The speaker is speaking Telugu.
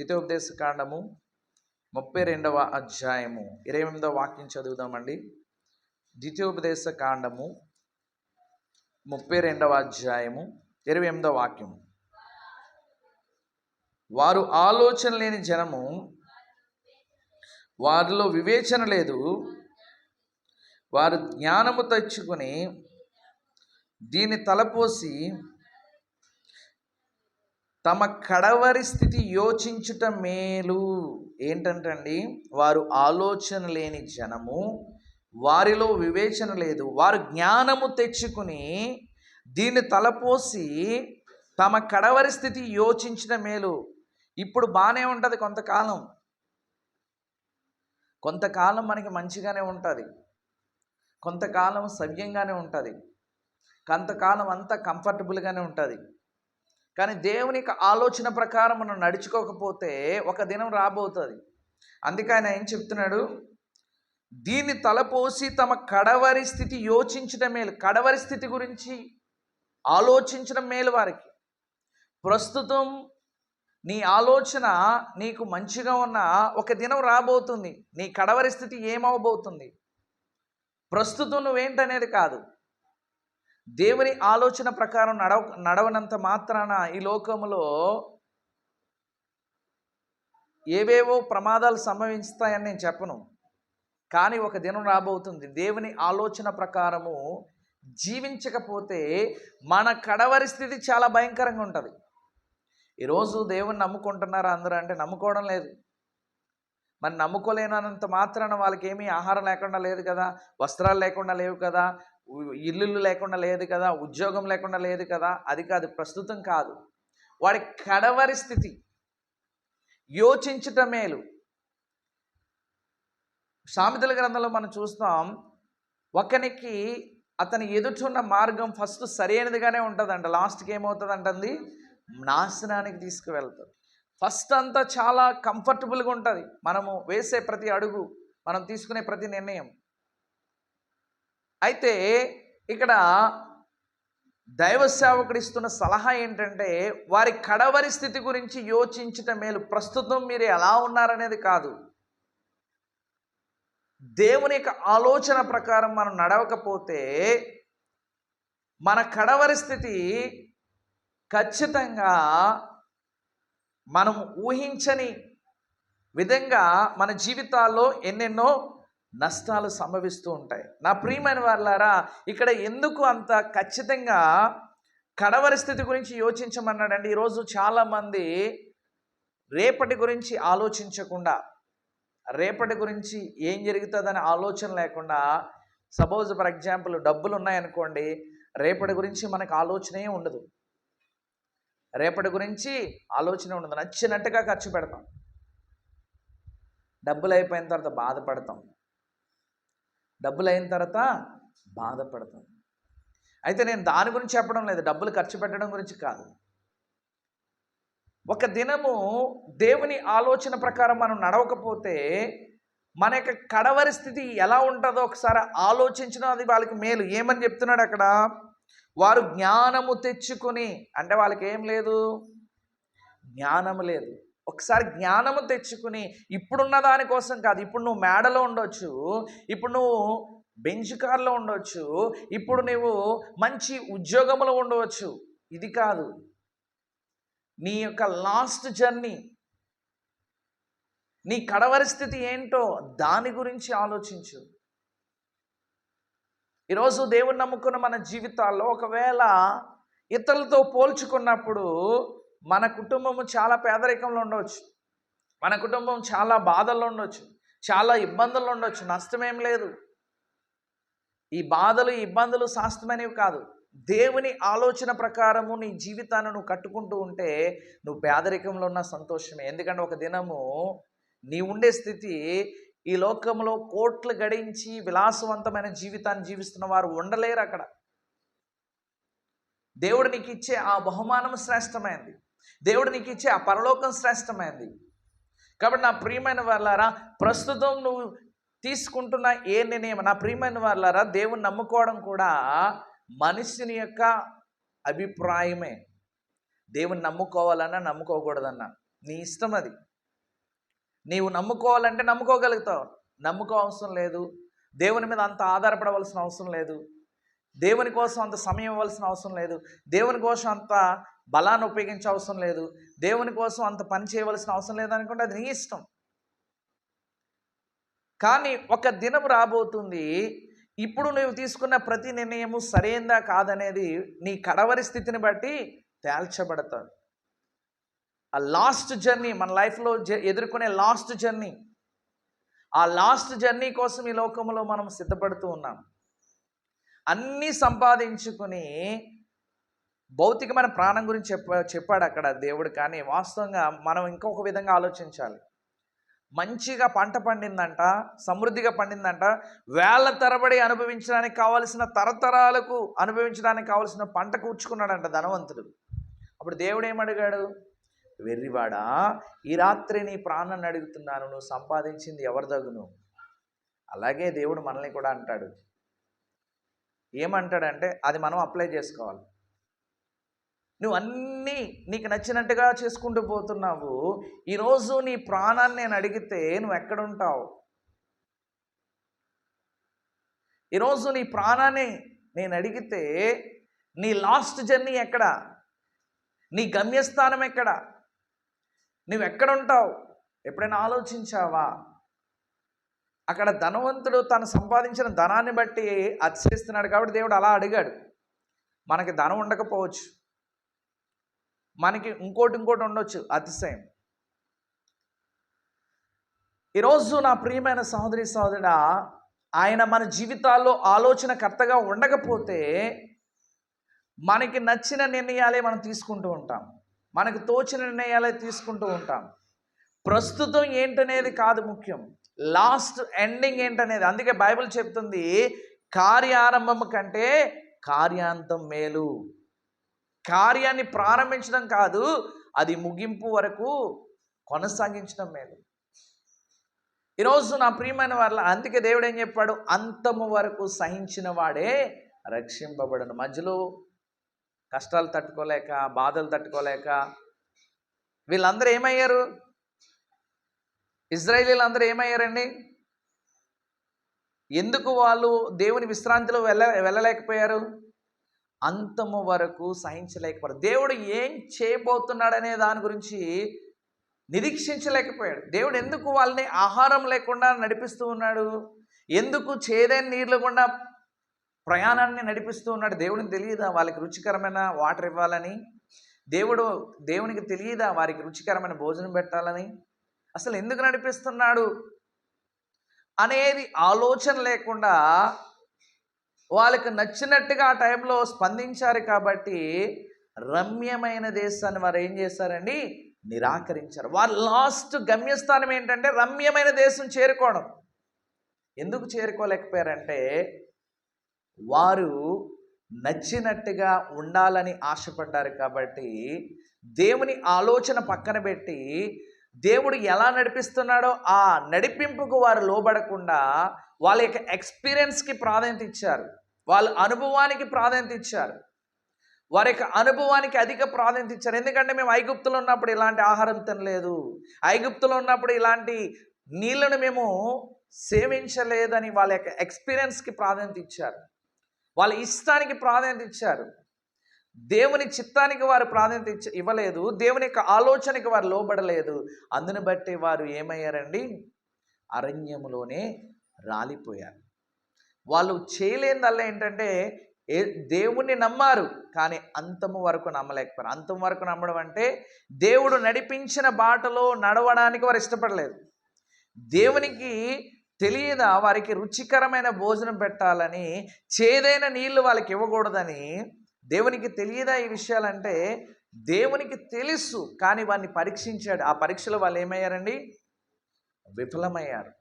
ద్వితీయోపదేశ కాండము ముప్పై రెండవ అధ్యాయము. ఇరవై ఎనిమిదవ వాక్యం చదువుదామండి. ద్వితీయోపదేశ కాండము ముప్పై రెండవ అధ్యాయము ఇరవై ఎనిమిదవ వాక్యం. వారు ఆలోచన లేని జనము వారిలో వివేచన లేదు. వారు జ్ఞానము తెచ్చుకొని దీన్ని తలపోసి తమ కడవరి స్థితి యోచించుట మేలు. ఏంటంటండి? వారు ఆలోచన లేని జనము వారిలో వివేచన లేదు. వారు జ్ఞానము తెచ్చుకుని దీన్ని తలపోసి తమ కడవరి స్థితి యోచించిన మేలు. ఇప్పుడు బాగానే ఉంటుంది కొంతకాలం. కొంతకాలం మనకి మంచిగానే ఉంటుంది. కొంతకాలం సవ్యంగానే ఉంటుంది. కొంతకాలం అంతా కంఫర్టబుల్గానే ఉంటుంది. కానీ దేవుని ఆలోచన ప్రకారం మనం నడుచుకోకపోతే ఒక దినం రాబోతుంది. అందుకే ఆయన ఏం చెప్తున్నాడు? దీన్ని తలపోసి తమ కడవరి స్థితి యోచించడం మేలు. కడవరి స్థితి గురించి ఆలోచించడం మేలు వారికి. ప్రస్తుతం నీ ఆలోచన నీకు మంచిగా ఉన్న ఒక దినం రాబోతుంది. నీ కడవరి స్థితి ఏమవబోతుంది ప్రస్తుతం నువ్వేంటనేది కాదు. దేవుని ఆలోచన ప్రకారం నడవ నడవనంత మాత్రాన ఈ లోకములో ఏవేవో ప్రమాదాలు సంభవిస్తాయని నేను చెప్పను. కానీ ఒక దినం రాబోతుంది. దేవుని ఆలోచన ప్రకారము జీవించకపోతే మన కడవరి స్థితి చాలా భయంకరంగా ఉంటుంది. ఈరోజు దేవుని నమ్ముకుంటున్నారా అందరూ అంటే నమ్ముకోవడం లేదు. మరి నమ్ముకోలేనంత మాత్రాన వాళ్ళకి ఏమీ ఆహారం లేకుండా లేదు కదా వస్త్రాలు లేకుండా లేవు కదా ఇల్లులు లేకుండా లేదు కదా ఉద్యోగం లేకుండా లేదు కదా అది కాదు ప్రస్తుతం కాదు. వాడి కడవరి స్థితి యోచించటం మేలు. సామెతల గ్రంథంలో మనం చూస్తాం ఒకనికి అతని ఎదుటిన్న మార్గం ఫస్ట్ సరైనదిగానే ఉంటుందంట లాస్ట్కి ఏమవుతుందంటుంది? నాశనానికి తీసుకువెళ్తుంది. ఫస్ట్ అంతా చాలా కంఫర్టబుల్గా ఉంటుంది. మనము వేసే ప్రతి అడుగు మనం తీసుకునే ప్రతి నిర్ణయం. అయితే ఇక్కడ దైవ సేవకుడు ఇస్తున్న సలహా ఏంటంటే వారి కడవరి స్థితి గురించి యోచించటం మేలు. ప్రస్తుతం మీరు ఎలా ఉన్నారనేది కాదు. దేవుని యొక్క ఆలోచన ప్రకారం మనం నడవకపోతే మన కడవరి స్థితి ఖచ్చితంగా మనం ఊహించని విధంగా మన జీవితాల్లో ఎన్నెన్నో నష్టాలు సంభవిస్తూ ఉంటాయి. నా ప్రియమైన వాళ్ళారా ఇక్కడ ఎందుకు అంత ఖచ్చితంగా కడవరి స్థితి గురించి యోచించమన్నాడండి ఈరోజు చాలామంది రేపటి గురించి ఆలోచించకుండా రేపటి గురించి ఏం జరుగుతుందని ఆలోచన లేకుండా సపోజ్ ఫర్ ఎగ్జాంపుల్ డబ్బులు ఉన్నాయనుకోండి రేపటి గురించి మనకు ఆలోచనే ఉండదు. రేపటి గురించి ఆలోచన ఉండదు. నచ్చినట్టుగా ఖర్చు పెడతాం. డబ్బులు అయిపోయిన తర్వాత బాధపడతాం. డబ్బులు అయిన తర్వాత బాధపడతాం అయితే నేను దాని గురించి చెప్పడం లేదు. డబ్బులు ఖర్చు పెట్టడం గురించి కాదు. ఒక దినము దేవుని ఆలోచన ప్రకారం మనం నడవకపోతే మన యొక్క కడవరి స్థితి ఎలా ఉంటుందో ఒకసారి ఆలోచించడం అది వాళ్ళకి మేలు. ఏమని చెప్తున్నాడు అక్కడ? వారు జ్ఞానము తెచ్చుకొని అంటే వాళ్ళకి ఏం లేదు? జ్ఞానము లేదు. ఒకసారి జ్ఞానము తెచ్చుకుని ఇప్పుడున్న దానికోసం కాదు ఇప్పుడు నువ్వు మేడలో ఉండొచ్చు ఇప్పుడు నువ్వు బెంచ్ కార్లో ఉండవచ్చు ఇప్పుడు నువ్వు మంచి ఉద్యోగంలో ఉండవచ్చు. ఇది కాదు. నీ యొక్క లాస్ట్ జర్నీ నీ కడవరి స్థితి ఏంటో దాని గురించి ఆలోచించు. ఈరోజు దేవుని నమ్ముకున్న మన జీవితాల్లో ఒకవేళ ఇతరులతో పోల్చుకున్నప్పుడు మన కుటుంబము చాలా పేదరికంలో ఉండవచ్చు. మన కుటుంబం చాలా బాధల్లో ఉండొచ్చు చాలా ఇబ్బందుల్లో ఉండొచ్చు నష్టమేం లేదు. ఈ బాధలు ఇబ్బందులు శాస్త్రమైనవి కాదు. దేవుని ఆలోచన ప్రకారము నీ జీవితాన్ని నువ్వు కట్టుకుంటూ ఉంటే నువ్వు పేదరికంలో ఉన్న సంతోషమే. ఎందుకంటే ఒక దినము నీ ఉండే స్థితి ఈ లోకంలో కోట్లు గడించి విలాసవంతమైన జీవితాన్ని జీవిస్తున్న వారు ఉండలేరు అక్కడ. దేవుడు నీకు ఇచ్చే ఆ బహుమానం శ్రేష్టమైంది దేవుడు నీకు ఇచ్చే ఆ పరలోకం శ్రేష్టమైంది. కాబట్టి నా ప్రియమైన వాళ్ళారా ప్రస్తుతం నువ్వు తీసుకుంటున్న ఏ నిర్ణయం నా ప్రియమైన వాళ్ళారా దేవుని నమ్ముకోవడం కూడా మనిషిని యొక్క అభిప్రాయమే. దేవుని నమ్ముకోవాలన్నా నమ్ముకోకూడదన్నా. నీ ఇష్టం అది. నీవు నమ్ముకోవాలంటే నమ్ముకోగలుగుతావు. నమ్ముకో అవసరం లేదు. దేవుని మీద అంత ఆధారపడవలసిన అవసరం లేదు. దేవుని కోసం అంత సమయం ఇవ్వాల్సిన అవసరం లేదు. దేవుని కోసం అంత బలాన్ని ఉపయోగించే అవసరం లేదు. దేవుని కోసం అంత పని చేయవలసిన అవసరం లేదనుకుంటే అది నీ ఇష్టం. కానీ ఒక దినం రాబోతుంది. ఇప్పుడు నువ్వు తీసుకున్న ప్రతి నిర్ణయము సరైందా కాదనేది నీ కడవరి స్థితిని బట్టి తేల్చబడతాడు ఆ లాస్ట్ జర్నీ మన లైఫ్లో ఎదుర్కొనే లాస్ట్ జర్నీ. ఆ లాస్ట్ జర్నీ కోసం ఈ లోకంలో మనం సిద్ధపడుతూ ఉన్నాం. అన్నీ సంపాదించుకుని భౌతికమైన ప్రాణం గురించి చెప్ప చెప్పాడు అక్కడ దేవుడు. కానీ వాస్తవంగా మనం ఇంకొక విధంగా ఆలోచించాలి. మంచిగా పంట పండిందంట సమృద్ధిగా పండిందంట వేల తరబడి అనుభవించడానికి కావలసిన తరతరాలకు అనుభవించడానికి కావలసిన పంట కూర్చుకున్నాడంట ధనవంతుడు. అప్పుడు దేవుడు ఏమడిగాడు? వెర్రివాడా ఈ రాత్రి నీ ప్రాణాన్ని అడుగుతున్నాను నువ్వు సంపాదించింది ఎవరి దగ్గును అలాగే దేవుడు మనల్ని కూడా అంటాడు. ఏమంటాడంటే అది మనం అప్లై చేసుకోవాలి. నువ్వు అన్నీ నీకు నచ్చినట్టుగా చేసుకుంటూ పోతున్నావు. ఈరోజు నీ ప్రాణాన్ని నేను అడిగితే నువ్వు ఎక్కడుంటావు? ఈరోజు నీ ప్రాణాన్ని నేను అడిగితే నీ లాస్ట్ జర్నీ ఎక్కడ? నీ గమ్యస్థానం ఎక్కడ? నువ్వు ఎక్కడుంటావు? ఎప్పుడైనా ఆలోచించావా? అక్కడ ధనవంతుడు తను సంపాదించిన ధనాన్ని బట్టి అతిశేస్తున్నాడు కాబట్టి దేవుడు అలా అడిగాడు. మనకి ధనం ఉండకపోవచ్చు. మనకి ఇంకోటి ఇంకోటి ఉండొచ్చు. అతిశయం ఈరోజు నా ప్రియమైన సహోదరి సహోదరుడా ఆయన మన జీవితాల్లో ఆలోచనకర్తగా ఉండకపోతే మనకి నచ్చిన నిర్ణయాలే మనం తీసుకుంటూ ఉంటాం. మనకు తోచిన నిర్ణయాలే తీసుకుంటూ ఉంటాం. ప్రస్తుతం ఏంటనేది కాదు ముఖ్యం. లాస్ట్ ఎండింగ్ ఏంటనేది. అందుకే బైబిల్ చెప్తుంది కార్యారంభం కంటే కార్యాంతం మేలు. కార్యాన్ని ప్రారంభించడం కాదు అది ముగింపు వరకు కొనసాగించడం మేలు. ఈరోజు నా ప్రియమైన వాళ్ళ అందుకే దేవుడు ఏం చెప్పాడు? అంతము వరకు సహించిన వాడే రక్షింపబడను. మధ్యలో కష్టాలు తట్టుకోలేక బాధలు తట్టుకోలేక వీళ్ళందరూ ఏమయ్యారు? ఇజ్రాయేలీలు అందరూ ఏమయ్యారండి? ఎందుకు వాళ్ళు దేవుని విశ్రాంతిలో వెళ్ళ వెళ్ళలేకపోయారు? అంతము వరకు సహించలేకపోయాడు. దేవుడు ఏం చేయబోతున్నాడనే దాని గురించి నిరీక్షించలేకపోయాడు. దేవుడు ఎందుకు వాళ్ళని ఆహారం లేకుండా నడిపిస్తూ ఉన్నాడు? ఎందుకు చేదైన నీళ్ళు గుండా ప్రయాణాన్ని నడిపిస్తూ ఉన్నాడు? దేవుడిని తెలియదా వాళ్ళకి రుచికరమైన వాటర్ ఇవ్వాలని? దేవుడు దేవునికి తెలియదా వారికి రుచికరమైన భోజనం పెట్టాలని? అసలు ఎందుకు నడిపిస్తున్నాడు? అనేది ఆలోచన లేకుండా వాళ్ళకి నచ్చినట్టుగా ఆ టైంలో స్పందించారు కాబట్టి రమ్యమైన దేశాన్ని వారు ఏం చేశారండి? నిరాకరించారు. వారు లాస్ట్ గమ్యస్థానం ఏంటంటే రమ్యమైన దేశం చేరుకోవడం. ఎందుకు చేరుకోలేకపోయారంటే వారు నచ్చినట్టుగా ఉండాలని ఆశపడ్డారు కాబట్టి దేవుని ఆలోచన పక్కన పెట్టి దేవుడు ఎలా నడిపిస్తున్నాడో ఆ నడిపింపుకు వారు లోబడకుండా వాళ్ళ యొక్క ఎక్స్పీరియన్స్కి ప్రాధాన్యత ఇచ్చారు. వాళ్ళ అనుభవానికి ప్రాధాన్యత ఇచ్చారు. వారి యొక్క అనుభవానికి అధిక ప్రాధాన్యత ఇచ్చారు. ఎందుకంటే మేము ఐగుప్తులో ఉన్నప్పుడు ఇలాంటి ఆహారం తినలేదు. ఐగుప్తులో ఉన్నప్పుడు ఇలాంటి నీళ్ళను మేము సేవించలేదని వాళ్ళ యొక్క ఎక్స్పీరియన్స్కి ప్రాధాన్యత ఇచ్చారు. వాళ్ళ ఇష్టానికి ప్రాధాన్యత ఇచ్చారు. దేవుని చిత్తానికి వారు ప్రాధాన్యత ఇచ్చ ఇవ్వలేదు. దేవుని యొక్క ఆలోచనకి వారు లోబడలేదు. అందుని బట్టి వారు ఏమయ్యారండి? అరణ్యములోనే రాలిపోయారు. వాళ్ళు చేయలేనిదల్లా ఏంటంటే ఏ దేవుణ్ణి నమ్మారు కానీ అంతము వరకు నమ్మలేకపోయారు. అంతం వరకు నమ్మడం అంటే దేవుడు నడిపించిన బాటలో నడవడానికి వారు ఇష్టపడలేదు. దేవునికి తెలియదా వారికి రుచికరమైన భోజనం పెట్టాలని చేదైన నీళ్ళు వాళ్ళకి ఇవ్వకూడదని? దేవునికి తెలియదా ఈ విషయాలంటే దేవునికి తెలుసు కానీ వారిని పరీక్షించాడు. ఆ పరీక్షలో వాళ్ళు ఏమయ్యారండి? విఫలమయ్యారు.